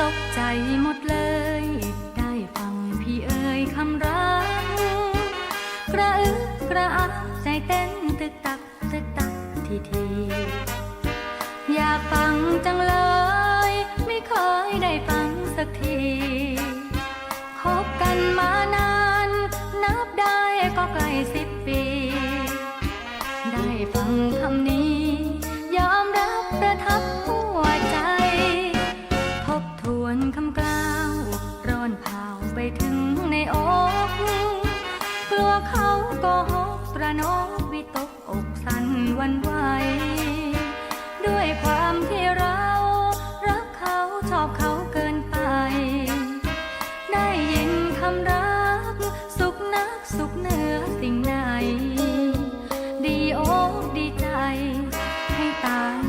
ตกใจหมดเลย ได้ฟังพี่เอ่ยคำรักกระอึกกระอักใจเต้นตึกตักตึกตักทีทีอยากฟังจังเลย ไม่เคยได้ฟังสักทีคบกันมานาน นับได้ก็ใกล้สิบปี ได้ฟังคำนี้ วนคำกล่าวร้อนเผาไปถึงในอกกลัวเขาก็หกตระนกวิตกอกสั่นวันไหวด้วยความที่เรารักเขาชอบเขาเกินไป ได้ยินคำรัก สุขนักสุขเหนือสิ่งไหน ดีอกดีใจให้ตาย